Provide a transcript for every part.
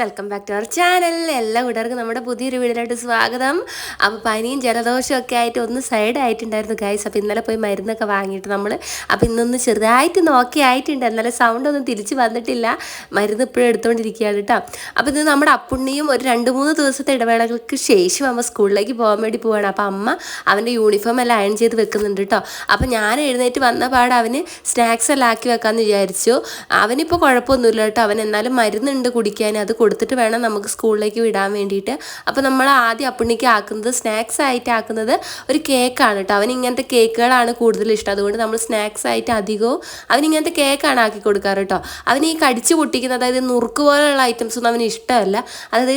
Welcome back to our channel എല്ലാ കൂട്ടുകാർക്കും നമ്മുടെ പുതിയൊരു വീടിനായിട്ട് സ്വാഗതം. അപ്പോൾ പനിയും ജലദോഷവും ഒക്കെ ആയിട്ട് ഒന്ന് സൈഡ് ആയിട്ടുണ്ടായിരുന്നു ഗൈസ് അപ്പോൾ ഇന്നലെ പോയി മരുന്നൊക്കെ വാങ്ങിയിട്ട് നമ്മൾ അപ്പോൾ ഇന്നൊന്ന് ചെറുതായിട്ട് നോക്കി ആയിട്ടുണ്ട്. എന്നാലും സൗണ്ട് ഒന്നും തിരിച്ച് വന്നിട്ടില്ല. മരുന്ന് ഇപ്പോഴും എടുത്തുകൊണ്ടിരിക്കുകയാണ് കേട്ടോ അപ്പോൾ ഇത് നമ്മുടെ അപ്പുണ്ണിയും ഒരു രണ്ട് മൂന്ന് ദിവസത്തെ ഇടവേളകൾക്ക് ശേഷം അമ്മ സ്കൂളിലേക്ക് പോകാൻ വേണ്ടി പോവാണ്. അപ്പോൾ അമ്മ അവന്റെ യൂണിഫോം എല്ലാം അയൺ ചെയ്ത് വെക്കുന്നുണ്ട് കേട്ടോ അപ്പോൾ ഞാൻ എഴുന്നേറ്റ് വന്ന പാട് അവന് സ്നാക്സ് എല്ലാം ആക്കി വെക്കാമെന്ന് വിചാരിച്ചു. അവനിപ്പോൾ കുഴപ്പമൊന്നുമില്ല കേട്ടോ അവൻ എന്നാലും മരുന്നുണ്ട് കുടിക്കാൻ. അത് കൊടുത്തിട്ട് വേണം നമുക്ക് സ്കൂളിലേക്ക് വിടാൻ വേണ്ടിയിട്ട്. അപ്പോൾ നമ്മൾ ആദ്യം അപ്പുണ്ണിക്ക് ആക്കുന്നത് സ്നാക്സ് ആയിട്ട് ആക്കുന്നത് ഒരു കേക്കാണ് കേട്ടോ. അവൻ ഇങ്ങനത്തെ കേക്കുകളാണ് കൂടുതൽ ഇഷ്ടം. അതുകൊണ്ട് നമ്മൾ സ്നാക്സ് ആയിട്ട് അധികവും അവൻ ഇങ്ങനത്തെ കേക്കാണ് ആക്കി കൊടുക്കാറ് കേട്ടോ. അവൻ ഈ കടിച്ച് പൊട്ടിക്കുന്ന അതായത് നുറുക്ക് പോലെയുള്ള ഐറ്റംസ് ഒന്നും അവന് ഇഷ്ടമല്ല. അതായത്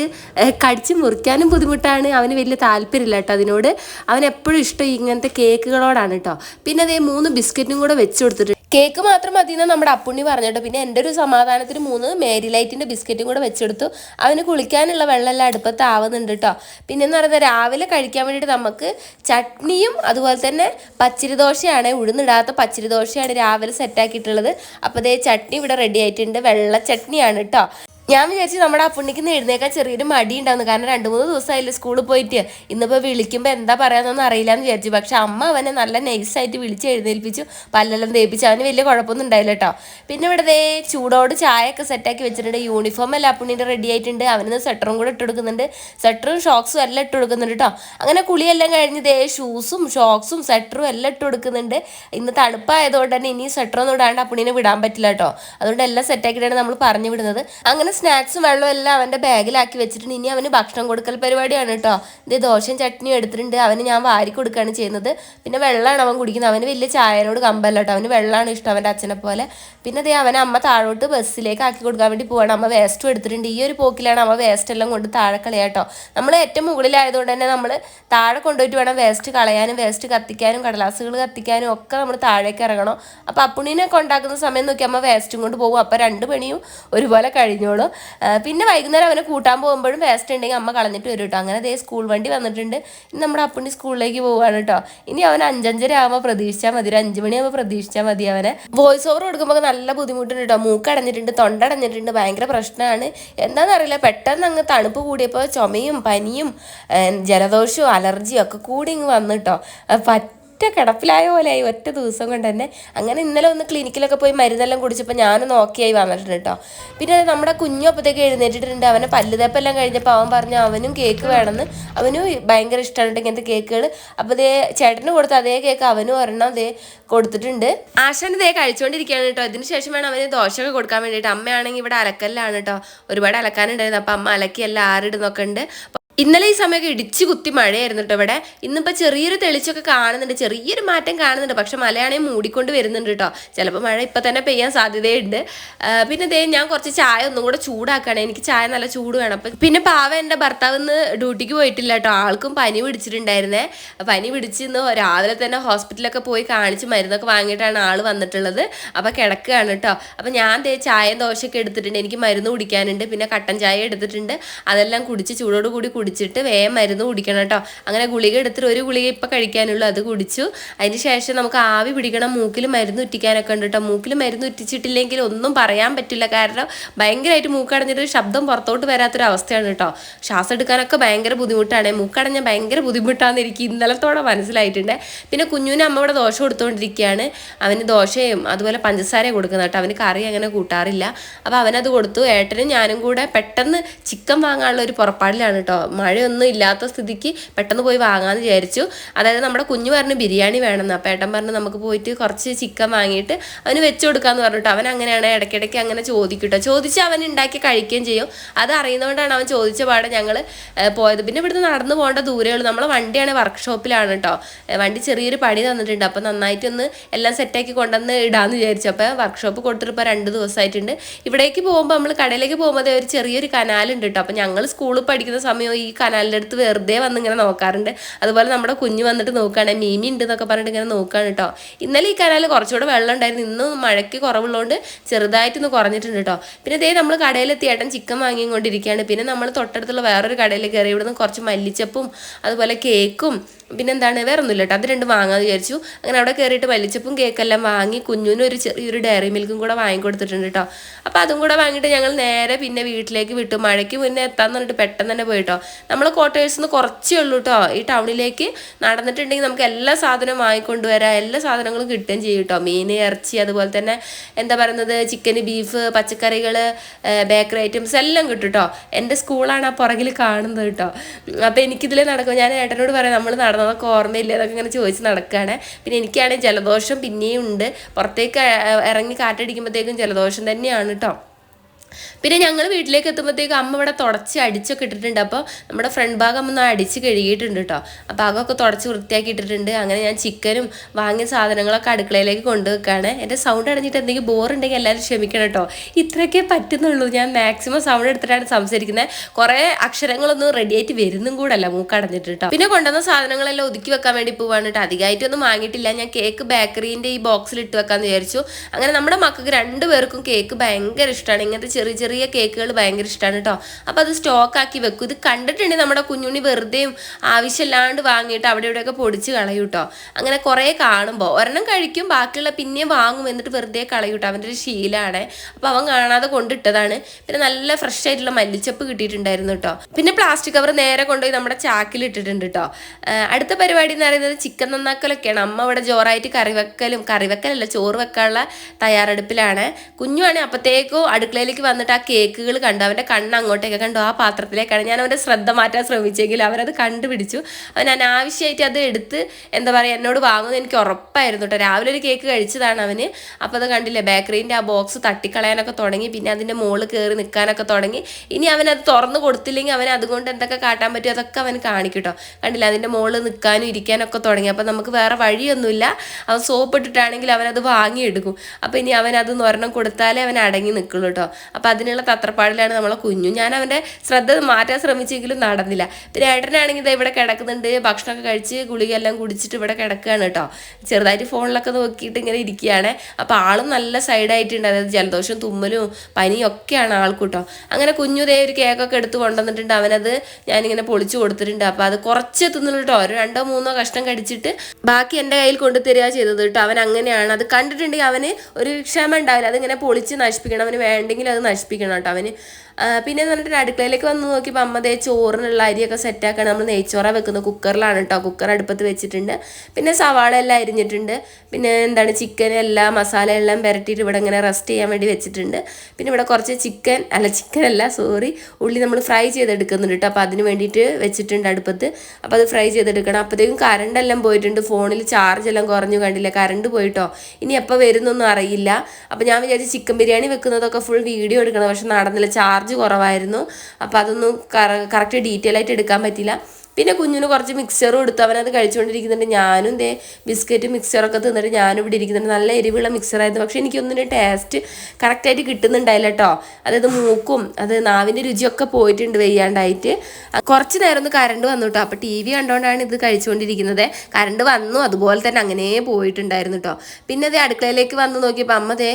കടിച്ച് മുറിക്കാനും ബുദ്ധിമുട്ടാണ്. അവന് വലിയ താല്പര്യമില്ല കേട്ടോ അതിനോട്. അവൻ എപ്പോഴും ഇഷ്ടം ഇങ്ങനത്തെ കേക്കുകളോടാണ് കേട്ടോ. പിന്നെ അതേ മൂന്ന് ബിസ്ക്കറ്റും കൂടെ വെച്ച് കൊടുത്തിട്ട് കേക്ക് മാത്രം മതി എന്ന് നമ്മുടെ അപ്പുണ്ണി പറഞ്ഞിട്ട് പിന്നെ എന്റെ ഒരു സമാധാനത്തിന് മൂന്ന് മേരി ലൈറ്റിന്റെ ബിസ്ക്കറ്റും കൂടെ വെച്ചെടുത്തു. അവന് കുളിക്കാനുള്ള വെള്ളമെല്ലാം അടുപ്പത്ത് ആവുന്നുണ്ട് കേട്ടോ. പിന്നെ എന്ന് പറയുന്നത് രാവിലെ കഴിക്കാൻ വേണ്ടിയിട്ട് നമുക്ക് ചട്നിയും അതുപോലെ തന്നെ പച്ചരി ദോശയാണ് ഉഴുന്നിടാത്ത പച്ചരി ദോശയാണ് രാവിലെ സെറ്റാക്കിയിട്ടുള്ളത് അപ്പോൾ അതേ ചട്നി ഇവിടെ റെഡി ആയിട്ടുണ്ട്. വെള്ള ചട്നിയാണ് കേട്ടോ. ഞാൻ വിചാരിച്ചു നമ്മുടെ അപ്പുണ്ണിക്ക് എഴുന്നേക്കാൻ ചെറിയൊരു മടി ഉണ്ടാവുന്നു കാരണം രണ്ട് മൂന്ന് ദിവസമായില്ലേ സ്കൂളിൽ പോയിട്ട്. ഇന്നിപ്പോൾ വിളിക്കുമ്പോൾ എന്താ പറയാന്നൊന്നും അറിയില്ല എന്ന് വിചാരിച്ചു. പക്ഷെ അമ്മ അവനെ നല്ല നൈസായിട്ട് വിളിച്ച് എഴുന്നേൽപ്പിച്ചു. പല്ലെല്ലാം തേപ്പിച്ചു. അവന് വലിയ കുഴപ്പമൊന്നും ഉണ്ടായില്ല കേട്ടോ പിന്നെ ഇവിടെ ചൂടോട് ചായയൊക്കെ സെറ്റാക്കി വെച്ചിട്ടുണ്ട്. യൂണിഫോം എല്ലാം അപ്പുണ്ണിന്റെ റെഡി ആയിട്ടുണ്ട്. അവന് സ്വെറ്ററും കൂടെ ഇട്ട് കൊടുക്കുന്നുണ്ട്. സ്വെറ്ററും ഷോക്സും എല്ലാം ഇട്ട് കൊടുക്കുന്നുണ്ട് കേട്ടോ അങ്ങനെ കുളിയെല്ലാം കഴിഞ്ഞ് ദേ ഷൂസും ഷോക്സും സ്വെറ്ററും എല്ലാം ഇട്ട് കൊടുക്കുന്നുണ്ട്. ഇന്ന് തണുപ്പായതുകൊണ്ട് തന്നെ ഇനി സ്വെറ്ററൊന്നും ഇടാണ്ട് അപ്പുണ്ണിനെ വിടാൻ പറ്റില്ല കേട്ടോ അതുകൊണ്ട് എല്ലാം സെറ്റാക്കിയിട്ടാണ് നമ്മൾ പറഞ്ഞു വിടുന്നത്. അങ്ങനെ സ്നാക്സും വെള്ളവും എല്ലാം അവന്റെ ബാഗിലാക്കി വെച്ചിട്ടുണ്ട്. ഇനി അവന് ഭക്ഷണം കൊടുക്കൽ പരിപാടിയാണ് കേട്ടോ ഇത് ദോശയും ചട്നിയും എടുത്തിട്ടുണ്ട്. അവന് ഞാൻ വാരി കൊടുക്കുകയാണ് ചെയ്യുന്നത്. പിന്നെ വെള്ളമാണ് അവൻ കുടിക്കുന്നത്. അവന് വലിയ ചായനോട് കമ്പല്ല കേട്ടോ അവന് വെള്ളമാണ് ഇഷ്ടം അവന്റെ അച്ഛനെ പോലെ. പിന്നെ അതേ അവനെ അമ്മ താഴോട്ട് ബസ്സിലേക്ക് ആക്കി കൊടുക്കാൻ വേണ്ടി പോവാണ്. അമ്മ വേസ്റ്റും എടുത്തിട്ടുണ്ട്. ഈ ഒരു പോക്കിലാണ് അമ്മ വേസ്റ്റ് എല്ലാം കൊണ്ട് താഴെ കളയാട്ടോ നമ്മൾ ഏറ്റവും മുകളിലായതുകൊണ്ട് തന്നെ നമ്മൾ താഴെ കൊണ്ടുപോയിട്ട് വേണം വേസ്റ്റ് കളയാനും വേസ്റ്റ് കത്തിക്കാനും കടലാസുകൾ കത്തിക്കാനും ഒക്കെ നമ്മൾ താഴേക്ക് ഇറങ്ങണം. അപ്പോൾ അപ്പുണീനെ കൊണ്ടാക്കുന്ന സമയം നോക്കി അമ്മ വേസ്റ്റും കൊണ്ട് പോകും. അപ്പോൾ രണ്ട് പണിയും ഒരുപോലെ കഴിഞ്ഞോളും. ആ, പിന്നെ വൈകുന്നേരം അവനെ കൂട്ടാൻ പോകുമ്പോഴും വേസ്റ്റ് ഉണ്ടെങ്കിൽ അമ്മ കളഞ്ഞിട്ട് വരും കേട്ടോ അങ്ങനെ ദേ സ്കൂൾ വണ്ടി വന്നിട്ടുണ്ട്. ഇനി നമ്മുടെ അപ്പുണ്ണി സ്കൂളിലേക്ക് പോവുകയാണ് കേട്ടോ ഇനി അവൻ അഞ്ചഞ്ചര ആകുമ്പോൾ പ്രതീക്ഷിച്ചാൽ മതി. ഒരു അഞ്ച് മണിയാകുമ്പോൾ പ്രതീക്ഷിച്ചാൽ മതി അവനെ. വോയിസ് ഓവർ കൊടുക്കുമ്പോൾ നല്ല ബുദ്ധിമുട്ടുണ്ട് കേട്ടോ മൂക്കടഞ്ഞിട്ടുണ്ട് തൊണ്ടടഞ്ഞിട്ടുണ്ട് ഭയങ്കര പ്രശ്നമാണ് എന്താണെന്നറിയില്ല പെട്ടെന്ന് അങ്ങ് തണുപ്പ് കൂടിയപ്പോൾ ചുമയും പനിയും ജലദോഷവും അലർജിയും ഒക്കെ കൂടി ഇങ്ങ് വന്നു കേട്ടോ പറ്റ ഒറ്റ കിടപ്പിലായ പോലെയായി ഒറ്റ ദിവസം കൊണ്ട് തന്നെ. അങ്ങനെ ഇന്നലെ ഒന്ന് ക്ലിനിക്കിലൊക്കെ പോയി മരുന്നെല്ലാം കുടിച്ചപ്പോൾ ഞാൻ നോക്കിയായി വന്നിട്ടുണ്ട് കേട്ടോ. പിന്നെ നമ്മുടെ കുഞ്ഞു അപ്പോഴത്തേക്ക് എഴുന്നേറ്റിട്ടുണ്ട്. അവനെ പല്ലുതേപ്പെല്ലാം കഴിഞ്ഞപ്പോൾ അവൻ പറഞ്ഞു അവനും കേക്ക് വേണമെന്ന്. അവനും ഭയങ്കര ഇഷ്ടമാണ് ഇങ്ങനത്തെ കേക്കുകൾ അപ്പോൾ ദേ ചേട്ടന് കൊടുത്ത അതേ കേക്ക് അവനും ഒരെണ്ണം ദേ കൊടുത്തിട്ടുണ്ട്. ആശാൻ ഇതേ കഴിച്ചുകൊണ്ടിരിക്കുകയാണ് കേട്ടോ. ഇതിന് ശേഷം വേണം അവന് ദോശയൊക്കെ കൊടുക്കാൻ വേണ്ടിയിട്ട്. അമ്മയാണെങ്കിൽ ഇവിടെ അലക്കല്ലാണ് കേട്ടോ. ഒരുപാട് അലക്കാനുണ്ടായിരുന്നു. അപ്പം അമ്മ അലക്കി എല്ലാം ആറിടുന്നൊക്കെ ഉണ്ട്. ഇന്നലെ ഈ സമയമൊക്കെ ഇടിച്ചു കുത്തി മഴയായിരുന്നു കേട്ടോ ഇവിടെ. ഇന്നിപ്പോൾ ചെറിയൊരു തെളിച്ചൊക്കെ കാണുന്നുണ്ട്. ചെറിയൊരു മാറ്റം കാണുന്നുണ്ട്. പക്ഷെ മലയാണെങ്കിൽ മൂടിക്കൊണ്ട് വരുന്നുണ്ട് കേട്ടോ. ചിലപ്പോൾ മഴ ഇപ്പം തന്നെ പെയ്യാൻ സാധ്യതയുണ്ട്. പിന്നെ ദേ ഞാൻ കുറച്ച് ചായ ഒന്നും കൂടെ ചൂടാക്കുകയാണ്. എനിക്ക് ചായ നല്ല ചൂട് വേണം. അപ്പം പിന്നെ പാവ എന്റെ ഭർത്താവ് ഇന്ന് ഡ്യൂട്ടിക്ക് പോയിട്ടില്ല കേട്ടോ. ആൾക്കും പനി പിടിച്ചിട്ടുണ്ടായിരുന്നേ. പനി പിടിച്ച് ഇന്ന് രാവിലെ തന്നെ ഹോസ്പിറ്റലൊക്കെ പോയി കാണിച്ച് മരുന്നൊക്കെ വാങ്ങിയിട്ടാണ് ആൾ വന്നിട്ടുള്ളത്. അപ്പോൾ കിടക്കുകയാണ് കേട്ടോ. അപ്പോൾ ഞാൻ ദേ ചായയും ദോശയൊക്കെ എടുത്തിട്ടുണ്ട്. എനിക്ക് മരുന്ന് കുടിക്കാനുണ്ട്. പിന്നെ കട്ടൻ ചായ എടുത്തിട്ടുണ്ട്. അതെല്ലാം കുടിച്ച് ചൂടോട് കൂടി കുടിച്ചിട്ട് വേഗം മരുന്ന് കുടിക്കണം കേട്ടോ. അങ്ങനെ ഗുളിക എടുത്തിട്ട് ഒരു ഗുളിക ഇപ്പം കഴിക്കാനുള്ളൂ അത് കുടിച്ചു. അതിന് ശേഷം നമുക്ക് ആവി പിടിക്കണം മൂക്കിൽ മരുന്ന് ഉറ്റിക്കാനൊക്കെ ഉണ്ട് കേട്ടോ. മൂക്കിൽ മരുന്ന് ഉറ്റിച്ചിട്ടില്ലെങ്കിൽ ഒന്നും പറയാൻ പറ്റില്ല. കാരണം ഭയങ്കരമായിട്ട് മൂക്കടഞ്ഞിട്ട് ശബ്ദം പുറത്തോട്ട് വരാത്തൊരു അവസ്ഥയാണ് കേട്ടോ. ശ്വാസം എടുക്കാനൊക്കെ ഭയങ്കര ബുദ്ധിമുട്ടാണ്. മൂക്കടഞ്ഞ ഭയങ്കര ബുദ്ധിമുട്ടാണ് എനിക്ക് ഇന്നലത്തോടെ മനസ്സിലായിട്ടുണ്ട്. പിന്നെ കുഞ്ഞുവിന് അമ്മ ഇവിടെ ദോശ കൊടുത്തുകൊണ്ടിരിക്കുകയാണ് അവന് ദോശയും അതുപോലെ പഞ്ചസാരയും കൊടുക്കുന്നത് കേട്ടോ. അവന് കറി അങ്ങനെ കൂട്ടാറില്ല. അപ്പോൾ അവനത് കൊടുത്തു. ഏട്ടനും ഞാനും കൂടെ പെട്ടെന്ന് ചിക്കൻ വാങ്ങാനുള്ള ഒരു പുറപ്പാടിലാണ് കേട്ടോ. മഴയൊന്നും ഇല്ലാത്ത സ്ഥിതിക്ക് പെട്ടെന്ന് പോയി വാങ്ങാമെന്ന് വിചാരിച്ചു. അതായത് നമ്മുടെ കുഞ്ഞു പറഞ്ഞു ബിരിയാണി വേണമെന്ന്. അപ്പോൾ ഏട്ടൻ പറഞ്ഞു നമുക്ക് പോയിട്ട് കുറച്ച് ചിക്കൻ വാങ്ങിയിട്ട് അവന് വെച്ച് കൊടുക്കാമെന്ന് പറഞ്ഞിട്ട് അവൻ അങ്ങനെയാണ് ഇടയ്ക്കിടയ്ക്ക് അങ്ങനെ ചോദിക്കട്ടോ. ചോദിച്ച് അവൻ ഉണ്ടാക്കി കഴിക്കുകയും ചെയ്യും. അത് അറിയുന്നതുകൊണ്ടാണ് അവൻ ചോദിച്ച പാടെ ഞങ്ങൾ പോയത്. പിന്നെ ഇവിടുന്ന് നടന്നു പോകേണ്ട ദൂരേ ഉള്ളൂ. നമ്മളെ വണ്ടിയാണ് വർക്ക്ഷോപ്പിലാണ് കേട്ടോ വണ്ടി ചെറിയൊരു പണി തന്നിട്ടുണ്ട്. അപ്പോൾ നന്നായിട്ടൊന്ന് എല്ലാം സെറ്റാക്കി കൊണ്ടുവന്ന് ഇടാമെന്ന് വിചാരിച്ചു. അപ്പോൾ വർക്ക്ഷോപ്പ് കൊടുത്തിട്ട് രണ്ട് ദിവസമായിട്ടുണ്ട് ഇവിടേക്ക് പോകുമ്പോൾ നമ്മൾ കടയിലേക്ക് പോകുമ്പോൾ ഒരു ചെറിയൊരു കനാലുണ്ട് കേട്ടോ അപ്പോൾ ഞങ്ങൾ സ്കൂളിൽ പഠിക്കുന്ന സമയം കനാലിന്റെ അടുത്ത് വെറുതെ വന്ന് ഇങ്ങനെ നോക്കാറുണ്ട്. അതുപോലെ നമ്മുടെ കുഞ്ഞ് വന്നിട്ട് നോക്കുകയാണ് മീമി ഉണ്ട് എന്നൊക്കെ പറഞ്ഞിട്ട് ഇങ്ങനെ നോക്കുകയാണ് കേട്ടോ ഇന്നലെ ഈ കനാലിൽ കുറച്ചുകൂടെ വെള്ളം ഉണ്ടായിരുന്നു. ഇന്ന് മഴയ്ക്ക് കുറവുള്ളതുകൊണ്ട് ചെറുതായിട്ടൊന്ന് കുറഞ്ഞിട്ടുണ്ട് കേട്ടോ പിന്നെ ഇതേ നമ്മൾ കടയിലെത്തി ഏട്ടൻ ചിക്കൻ വാങ്ങിക്കൊണ്ടിരിക്കുകയാണ് പിന്നെ നമ്മൾ തൊട്ടടുത്തുള്ള വേറൊരു കടയിൽ കയറി ഇവിടുന്ന് കുറച്ച് മല്ലിച്ചപ്പും അതുപോലെ കേക്കും പിന്നെന്താണ്? വേറെ ഒന്നുമില്ല കേട്ടോ അത് രണ്ട് വാങ്ങാമെന്ന് വിചാരിച്ചു. അങ്ങനെ അവിടെ കയറിയിട്ട് വലിച്ചപ്പും കേക്കെല്ലാം വാങ്ങി കുഞ്ഞുനും ഒരു ചെറിയൊരു ഡയറി മിൽക്കും കൂടെ വാങ്ങിക്കൊടുത്തിട്ടുണ്ട് കേട്ടോ അപ്പോൾ അതും കൂടെ വാങ്ങിയിട്ട് ഞങ്ങൾ നേരെ പിന്നെ വീട്ടിലേക്ക് വിട്ടു. മഴയ്ക്ക് മുന്നേ എത്താന്ന് പറഞ്ഞിട്ട് പെട്ടെന്ന് തന്നെ പോയിട്ടോ നമ്മൾ ക്വാർട്ടേഴ്സിൽ നിന്ന് കുറച്ചേ ഉള്ളൂ കേട്ടോ ഈ ടൗണിലേക്ക് നടന്നിട്ടുണ്ടെങ്കിൽ നമുക്ക് എല്ലാ സാധനവും വാങ്ങിക്കൊണ്ടുവരാം. എല്ലാ സാധനങ്ങളും കിട്ടുകയും ചെയ്യും കേട്ടോ മീൻ ഇറച്ചി അതുപോലെ തന്നെ എന്താ പറയുന്നത്? ചിക്കൻ ബീഫ് പച്ചക്കറികൾ ബേക്കറി ഐറ്റംസ് എല്ലാം കിട്ടും കേട്ടോ എന്റെ സ്കൂളാണ് ആ പുറകിൽ കാണുന്നത് കേട്ടോ അപ്പോൾ എനിക്കിതിൽ നടക്കും. ഞാൻ ഏട്ടനോട് പറയാം നമ്മൾ നടന്നതൊക്കെ ഓർമ്മയില്ല? അതൊക്കെ ഇങ്ങനെ ചോദിച്ച് നടക്കുകയാണ് പിന്നെ എനിക്കാണെങ്കിൽ ജലദോഷം പിന്നെയും ഉണ്ട്. പുറത്തേക്ക് ഇറങ്ങി കാറ്റടിക്കുമ്പോഴത്തേക്കും ജലദോഷം തന്നെയാണ് കേട്ടോ പിന്നെ ഞങ്ങൾ വീട്ടിലേക്ക് എത്തുമ്പോഴത്തേക്ക് അമ്മ ഇവിടെ തുടച്ച് അടിച്ചൊക്കെ ഇട്ടിട്ടുണ്ട്. അപ്പോൾ നമ്മുടെ ഫ്രണ്ട് ഭാഗം ഒന്ന് അടിച്ച് കഴുകിയിട്ടുണ്ട് കേട്ടോ അപ്പോൾ അകമൊക്കെ തുടച്ച് വൃത്തിയാക്കി ഇട്ടിട്ടുണ്ട്. അങ്ങനെ ഞാൻ ചിക്കനും വാങ്ങിയ സാധനങ്ങളൊക്കെ അടുക്കളയിലേക്ക് കൊണ്ടുവെക്കുകയാണ് എന്റെ സൗണ്ട് അടഞ്ഞിട്ട് എന്തെങ്കിലും ബോറുണ്ടെങ്കിൽ എല്ലാവരും ക്ഷമിക്കണം കേട്ടോ ഇത്രയൊക്കെ പറ്റുന്നുള്ളൂ. ഞാൻ മാക്സിമം സൗണ്ട് എടുത്തിട്ടാണ് സംസാരിക്കുന്നത്. കുറേ അക്ഷരങ്ങളൊന്നും റെഡിയായിട്ട് വരുന്നും കൂടല്ല. മൂക്കടഞ്ഞിട്ട് കേട്ടോ പിന്നെ കൊണ്ടുവന്ന സാധനങ്ങളെല്ലാം ഒതുക്കി വെക്കാൻ വേണ്ടി പോവാണ് കേട്ടോ അധികമായിട്ടൊന്നും വാങ്ങിയിട്ടില്ല. ഞാൻ കേക്ക് ബേക്കറീന്റെ ഈ ബോക്സിൽ ഇട്ട് വെക്കാമെന്ന് വിചാരിച്ചു. അങ്ങനെ നമ്മുടെ മക്കൾക്ക് രണ്ടുപേർക്കും കേക്ക് ഭയങ്കര ഇഷ്ടമാണ് ഇങ്ങനത്തെ ചെറിയ ചെറിയ കേക്കുകൾ ഭയങ്കര ഇഷ്ടമാണ് കേട്ടോ അപ്പോൾ അത് സ്റ്റോക്ക് ആക്കി വെക്കും. ഇത് കണ്ടിട്ടുണ്ടെങ്കിൽ നമ്മുടെ കുഞ്ഞുണ്ണി വെറുതെയും ആവശ്യമില്ലാണ്ട് വാങ്ങിയിട്ട് അവിടെ ഇവിടെയൊക്കെ പൊടിച്ച് കളയും കേട്ടോ അങ്ങനെ കുറേ കാണുമ്പോൾ ഒരെണ്ണം കഴിക്കും ബാക്കിയുള്ള പിന്നെയും വാങ്ങും എന്നിട്ട് വെറുതെ കളയും അവന്റെ ഒരു ശീലമാണ് അപ്പോൾ അവൻ കാണാതെ കൊണ്ടിട്ടതാണ്. പിന്നെ നല്ല ഫ്രഷ് ആയിട്ടുള്ള മല്ലിച്ചപ്പ് കിട്ടിയിട്ടുണ്ടായിരുന്നു കേട്ടോ പിന്നെ പ്ലാസ്റ്റിക് കവർ നേരെ കൊണ്ടുപോയി നമ്മുടെ ചാക്കിൽ ഇട്ടിട്ടുണ്ട് കേട്ടോ അടുത്ത പരിപാടി എന്ന് പറയുന്നത് ചിക്കൻ നന്നാക്കലൊക്കെയാണ്. അമ്മ ഇവിടെ ജോറായിട്ട് കറി വെക്കലും കറി വെക്കലല്ല ചോറ് വെക്കാനുള്ള തയ്യാറെടുപ്പിലാണ്. കുഞ്ഞുവാണെങ്കിൽ അപ്പോഴത്തേക്കും അടുക്കളയിലേക്ക് വന്നിട്ട് ആ കേക്കുകൾ കണ്ടു. അവന്റെ കണ്ണ് അങ്ങോട്ടേക്ക് കണ്ടു. ആ പാത്രത്തിലേക്കാണ് ഞാൻ അവന്റെ ശ്രദ്ധ മാറ്റാൻ ശ്രമിച്ചെങ്കിൽ അവരത് കണ്ടുപിടിച്ചു. അവൻ അനാവശ്യമായിട്ട് അത് എടുത്ത് എന്താ പറയുക എന്നോട് വാങ്ങുന്നത് എനിക്ക് ഉറപ്പായിരുന്നു കേട്ടോ. രാവിലെ ഒരു കേക്ക് കഴിച്ചതാണ് അവന്. അപ്പോൾ അത് കണ്ടില്ലേ ബേക്കറീന്റെ ആ ബോക്സ് തട്ടിക്കളയാനൊക്കെ തുടങ്ങി. പിന്നെ അതിന്റെ മുകളിൽ കയറി നിൽക്കാനൊക്കെ തുടങ്ങി. ഇനി അവനത് തുറന്ന് കൊടുത്തില്ലെങ്കിൽ അവൻ അതുകൊണ്ട് എന്തൊക്കെ കാട്ടാൻ പറ്റും അതൊക്കെ അവൻ കാണിക്കും കേട്ടോ. കണ്ടില്ല അതിന്റെ മുകളിൽ നിൽക്കാനും ഇരിക്കാനൊക്കെ തുടങ്ങി. അപ്പോൾ നമുക്ക് വേറെ വഴിയൊന്നുമില്ല. അവൻ സോപ്പ് ഇട്ടിട്ടാണെങ്കിൽ അവനത് വാങ്ങിയെടുക്കും. അപ്പോൾ ഇനി അവൻ അത് ഒരെണ്ണം കൊടുത്താലേ അവൻ അടങ്ങി നിൽക്കുള്ളൂ കേട്ടോ. അപ്പോൾ അതിനുള്ള തത്രപ്പാടിലാണ് നമ്മളെ കുഞ്ഞു. ഞാൻ അവന്റെ ശ്രദ്ധ മാറ്റാൻ ശ്രമിച്ചെങ്കിലും നടന്നില്ല. പിന്നെ ഏട്ടനാണെങ്കിൽ ഇതാ ഇവിടെ കിടക്കുന്നുണ്ട്. ഭക്ഷണമൊക്കെ കഴിച്ച് ഗുളികയെല്ലാം കുടിച്ചിട്ട് ഇവിടെ കിടക്കുകയാണ് കേട്ടോ. ചെറുതായിട്ട് ഫോണിലൊക്കെ നോക്കിയിട്ട് ഇങ്ങനെ ഇരിക്കുകയാണ്. അപ്പോൾ ആളും നല്ല സൈഡായിട്ടുണ്ട്. അതായത് ജലദോഷം തുമ്മലും പനിയും ഒക്കെയാണ് ആൾക്ക് കേട്ടോ. അങ്ങനെ കുഞ്ഞു ദേ ഒരു കേക്കൊക്കെ എടുത്ത് കൊണ്ടുവന്നിട്ടുണ്ട്. അവനത് ഞാനിങ്ങനെ പൊളിച്ചു കൊടുത്തിട്ടുണ്ട്. അപ്പോൾ അത് കുറച്ച് തിന്നുള്ളൂ കേട്ടോ. ഒരു രണ്ടോ മൂന്നോ കഷ്ണം കടിച്ചിട്ട് ബാക്കി എന്റെ കയ്യിൽ കൊണ്ടു തരിക ചെയ്തത് കേട്ടോ. അവൻ അങ്ങനെയാണ്. അത് കണ്ടിട്ടുണ്ടെങ്കിൽ അവന് ഒരു ക്ഷമ ഉണ്ടാവില്ല. അതിങ്ങനെ പൊളിച്ച് നശിപ്പിക്കണം. അവന് വേണ്ടെങ്കിൽ അത് നശിപ്പിക്കണം കേട്ടോ. അവന് പിന്നെ എന്ന് പറഞ്ഞിട്ട് അടുക്കളയിലേക്ക് വന്ന് നോക്കിയപ്പോൾ അമ്മ ദേ ചോറിനുള്ള അരിയൊക്കെ സെറ്റാക്കാൻ നമ്മൾ നെയ്ച്ചോറ വെക്കുന്നത്. കുക്കറിലാണ് കേട്ടോ കുക്കർ അടുപ്പത്ത് വെച്ചിട്ടുണ്ട്. പിന്നെ സവാള എല്ലാം അരിഞ്ഞിട്ടുണ്ട്. പിന്നെ എന്താണ് ചിക്കൻ എല്ലാം മസാല എല്ലാം പുരട്ടിയിട്ട് ഇവിടെ ഇങ്ങനെ റെസ്റ്റ് ചെയ്യാൻ വേണ്ടി വെച്ചിട്ടുണ്ട്. പിന്നെ ഇവിടെ കുറച്ച് ചിക്കൻ അല്ല ചിക്കൻ അല്ല സോറി ഉള്ളി നമ്മൾ ഫ്രൈ ചെയ്തെടുക്കുന്നുണ്ട് കേട്ടോ അപ്പോൾ അതിന് വേണ്ടിയിട്ട് വെച്ചിട്ടുണ്ട് അടുപ്പത്ത്. അപ്പോൾ അത് ഫ്രൈ ചെയ്തെടുക്കണം. അപ്പോഴത്തേക്കും കറണ്ട് എല്ലാം പോയിട്ടുണ്ട്. ഫോണിൽ ചാർജ് എല്ലാം കുറഞ്ഞു കണ്ടില്ല? കറണ്ട് പോയിട്ടോ ഇനി എപ്പോൾ വരുന്നൊന്നും അറിയില്ല. അപ്പോൾ ഞാൻ വിചാരിച്ചു ചിക്കൻ ബിരിയാണി വെക്കുന്നതൊക്കെ ഫുൾ വീഡിയോ എടുക്കണം. പക്ഷെ നടന്നില്ല. ചാർജ് കുറവായിരുന്നു. അപ്പോൾ അതൊന്നും കറക്റ്റ് ഡീറ്റെയിൽ ആയിട്ട് എടുക്കാൻ പറ്റില്ല പിന്നെ കുഞ്ഞിന് കുറച്ച് മിക്സറും എടുത്തു. അവനത് കഴിച്ചുകൊണ്ടിരിക്കുന്നുണ്ട്. ഞാനും ദേ ബിസ്ക്കറ്റ് മിക്സറൊക്കെ തിന്നിട്ട് ഞാനും ഇവിടെ ഇരിക്കുന്നുണ്ട്. നല്ല എരിവുള്ള മിക്സറായിരുന്നു പക്ഷെ എനിക്കൊന്നും ടേസ്റ്റ് കറക്റ്റായിട്ട് കിട്ടുന്നുണ്ടായില്ല കേട്ടോ അതായത് മൂക്കും അത് നാവിന്റെ രുചിയൊക്കെ പോയിട്ടുണ്ട് വെയ്യാണ്ടായിട്ട്. കുറച്ച് നേരം ഒന്ന് കറണ്ട് വന്നു കേട്ടോ അപ്പോൾ ടി വി കണ്ടുകൊണ്ടാണ് ഇത് കഴിച്ചുകൊണ്ടിരിക്കുന്നത്. കറണ്ട് വന്നു. അതുപോലെ തന്നെ അങ്ങനെ പോയിട്ടുണ്ടായിരുന്നു കേട്ടോ പിന്നെ അത് അടുക്കളയിലേക്ക് വന്ന് നോക്കിയപ്പോൾ അമ്മതേ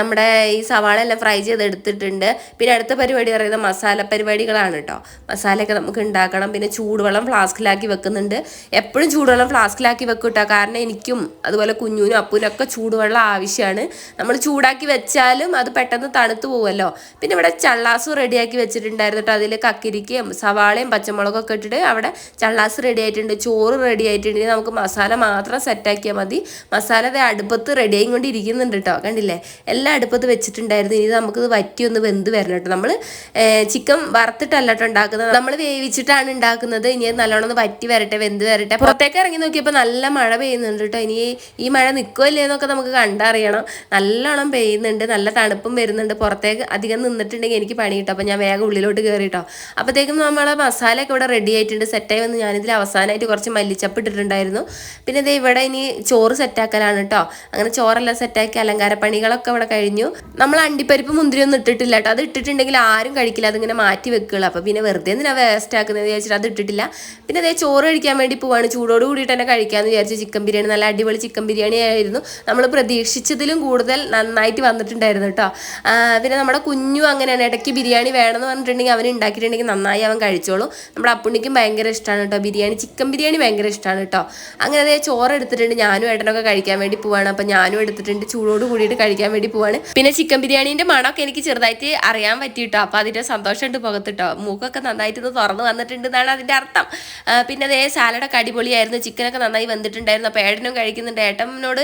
നമ്മുടെ ഈ സവാള എല്ലാം ഫ്രൈ ചെയ്ത് എടുത്തിട്ടുണ്ട്. പിന്നെ അടുത്ത പരിപാടി പറയുന്നത് മസാല പരിപാടികളാണ് കേട്ടോ മസാലയൊക്കെ നമുക്ക് ഉണ്ടാക്കണം. പിന്നെ ചൂടുവെള്ളം ചൂടുവെള്ളം ഫ്ലാസ്കിലാക്കി വെക്കുന്നുണ്ട്. എപ്പോഴും ചൂടുവെള്ളം ഫ്ലാസ്കിലാക്കി വെക്കും കേട്ടോ കാരണം എനിക്കും അതുപോലെ കുഞ്ഞുനും അപ്പൂനൊക്കെ ചൂടുവെള്ളം ആവശ്യമാണ് നമ്മൾ ചൂടാക്കി വെച്ചാലും അത് പെട്ടെന്ന് തണുത്ത് പോകുമല്ലോ പിന്നെ ഇവിടെ ചള്ളാസ് റെഡിയാക്കി വെച്ചിട്ടുണ്ടായിരുന്നു കേട്ടോ അതിൽ കക്കിരിക്കയും സവാളയും പച്ചമുളകൊക്കെ ഇട്ടിട്ട് അവിടെ ചള്ളാസ് റെഡി ആയിട്ടുണ്ട്. ചോറ് റെഡി ആയിട്ടുണ്ട്. നമുക്ക് മസാല മാത്രം സെറ്റാക്കിയാൽ മതി. മസാല അടുപ്പത്ത് റെഡി ആയിക്കൊണ്ടിരിക്കുന്നുണ്ട് കേട്ടോ കണ്ടില്ലേ? എല്ലാം അടുപ്പത്ത് വെച്ചിട്ടുണ്ടായിരുന്നു. ഇനി നമുക്കിത് വറ്റി ഒന്ന് വെന്ത് വരണം കേട്ടോ നമ്മൾ ചിക്കൻ വറുത്തിട്ടല്ല ഉണ്ടാക്കുന്നത്. നമ്മൾ വേവിച്ചിട്ടാണ് ഉണ്ടാക്കുന്നത്. ഇനി നല്ലോണം വറ്റി വരട്ടെ വെന്ത് വരട്ടെ. പുറത്തേക്ക് ഇറങ്ങി നോക്കിയപ്പോൾ നല്ല മഴ പെയ്യുന്നുണ്ട് കേട്ടോ ഇനി ഈ മഴ നിൽക്കുമല്ലേ എന്നൊക്കെ നമുക്ക് കണ്ടറിയണം. നല്ലോണം പെയ്യുന്നുണ്ട് നല്ല തണുപ്പും വരുന്നുണ്ട്. പുറത്തേക്ക് അധികം നിന്നിട്ടുണ്ടെങ്കിൽ എനിക്ക് പണി കിട്ടും. അപ്പോൾ ഞാൻ വേഗം ഉള്ളിലോട്ട് കയറി കേട്ടോ അപ്പോഴത്തേക്കും നമ്മളെ മസാലയൊക്കെ ഇവിടെ റെഡി ആയിട്ടുണ്ട്. സെറ്റായി വന്ന് ഞാനിതിൽ അവസാനമായിട്ട് കുറച്ച് മല്ലിച്ചപ്പ് ഇട്ടിട്ടുണ്ടായിരുന്നു. പിന്നെ ഇത് ഇവിടെ ഇനി ചോറ് സെറ്റാക്കലാണ് കേട്ടോ അങ്ങനെ ചോറെല്ലാം സെറ്റാക്കി അലങ്കാര പണികളൊക്കെ ഇവിടെ കഴിഞ്ഞു. നമ്മൾ അണ്ടിപ്പരിപ്പ് മുന്തിരിയൊന്നും ഇട്ടിട്ടില്ല കേട്ടോ അത് ഇട്ടിട്ടുണ്ടെങ്കിൽ ആരും കഴിക്കില്ല. അതിങ്ങനെ മാറ്റി വെക്കുകയുള്ളൂ അപ്പോൾ പിന്നെ വെറുതെ എന്തിനാ വേസ്റ്റ് ആക്കുന്നത് വിചാരിച്ചിട്ട് അത് ഇട്ടിട്ടില്ല. പിന്നെ അതേ ചോറ് കഴിക്കാൻ വേണ്ടി പോവാണ്. ചൂടോട് കൂടിയിട്ട് തന്നെ കഴിക്കാമെന്ന് വിചാരിച്ചു ചിക്കൻ ബിരിയാണി നല്ല അടിപൊളി ചിക്കൻ ബിരിയാണി ആയിരുന്നു. നമ്മൾ പ്രതീക്ഷിച്ചതിലും കൂടുതൽ നന്നായിട്ട് വന്നിട്ടുണ്ടായിരുന്നു കേട്ടോ പിന്നെ നമ്മുടെ കുഞ്ഞു അങ്ങനെയാണ്. ഇടയ്ക്ക് ബിരിയാണി വേണമെന്ന് പറഞ്ഞിട്ടുണ്ടെങ്കിൽ അവൻ ഉണ്ടാക്കിയിട്ടുണ്ടെങ്കിൽ നന്നായി അവൻ കഴിച്ചോളും. നമ്മുടെ അപ്പുണ്ണിക്കും ഭയങ്കര ഇഷ്ടമാണ് കേട്ടോ ബിരിയാണി. ചിക്കൻ ബിരിയാണി ഭയങ്കര ഇഷ്ടമാണ് കേട്ടോ അങ്ങനെ അതേ ചോറ് എടുത്തിട്ടുണ്ട്. ഞാനും ഏട്ടനൊക്കെ കഴിക്കാൻ വേണ്ടി പോവാണ്. അപ്പം ഞാനും എടുത്തിട്ടുണ്ട്. ചൂടോട് കൂടിയിട്ട് കഴിക്കാൻ വേണ്ടി പോവാണ്. പിന്നെ ചിക്കൻ ബിരിയാണീന്റെ മണമൊക്കെ എനിക്ക് ചെറുതായിട്ട് അറിയാൻ പറ്റി കേട്ടോ അപ്പോൾ അതിന്റെ സന്തോഷമുണ്ട് പുറത്തിട്ടോ മൂക്കൊക്കെ നന്നായിട്ട് തുറന്ന് വന്നിട്ടുണ്ട് എന്നാണ് അതിന്റെ അർത്ഥം. ആ, പിന്നെ അതേ സാലഡൊക്കെ അടിപൊളിയായിരുന്നു. ചിക്കനൊക്കെ നന്നായി വന്നിട്ടുണ്ടായിരുന്നു അപ്പോൾ ഏട്ടനും കഴിക്കുന്നുണ്ട്. ഏട്ടനോട്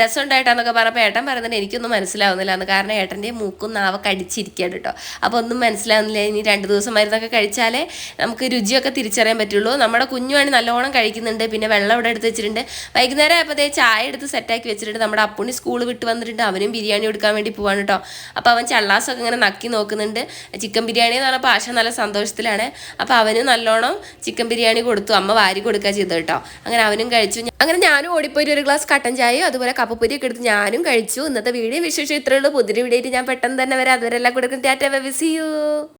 രസം ഉണ്ടായിട്ടാന്നൊക്കെ പറഞ്ഞപ്പോൾ ഏട്ടൻ പറയുന്നത് എനിക്കൊന്നും മനസ്സിലാവുന്നില്ല എന്ന് കാരണം ഏട്ടന്റെ മൂക്കും നാവൊക്കെ അടിച്ചിരിക്കുകയാണ് കേട്ടോ അപ്പോൾ ഒന്നും മനസ്സിലാവുന്നില്ല. ഇനി രണ്ട് ദിവസം മരുന്നൊക്കെ കഴിച്ചാലേ നമുക്ക് രുചിയൊക്കെ തിരിച്ചറിയാൻ പറ്റുള്ളൂ. നമ്മുടെ കുഞ്ഞുവാണി നല്ലോണം കഴിക്കുന്നുണ്ട്. പിന്നെ വെള്ളം ഇവിടെ എടുത്ത് വെച്ചിട്ടുണ്ട്. വൈകുന്നേരം ആയപ്പോഴത്തേ ചായ എടുത്ത് സെറ്റാക്കി വെച്ചിട്ടുണ്ട്. നമ്മുടെ അപ്പുണി സ്കൂൾ വിട്ട് വന്നിട്ടുണ്ട്. അവനും ബിരിയാണി എടുക്കാൻ വേണ്ടി പോവാണ് കേട്ടോ അപ്പോൾ അവൻ ചള്ളാസൊക്കെ ഇങ്ങനെ നക്കി നോക്കുന്നുണ്ട്. ചിക്കൻ ബിരിയാണി എന്ന് പറഞ്ഞപ്പോൾ ആശ നല്ല സന്തോഷത്തിലാണ്. അപ്പോൾ അവന് നല്ലോണം ചിക്കൻ ബിരിയാണി കൊടുത്തു അമ്മ വാരി കൊടുക്കുക ചെയ്തു കേട്ടോ. അങ്ങനെ അവനും കഴിച്ചു. അങ്ങനെ ഞാനും ഓടിപ്പോയി ഒരു ഗ്ലാസ് കട്ടൻ ചായയും അതുപോലെ കപ്പപ്പൊരിയൊക്കെ എടുത്ത് ഞാനും കഴിച്ചു. ഇന്നത്തെ വീഡിയോ വിശേഷം ഇത്രയുള്ളൂ പുതിയ വീഡിയോ ഞാൻ പെട്ടെന്ന് തന്നെ വരാം. അതുവരെല്ലാം കൊടുക്കും ടാറ്റ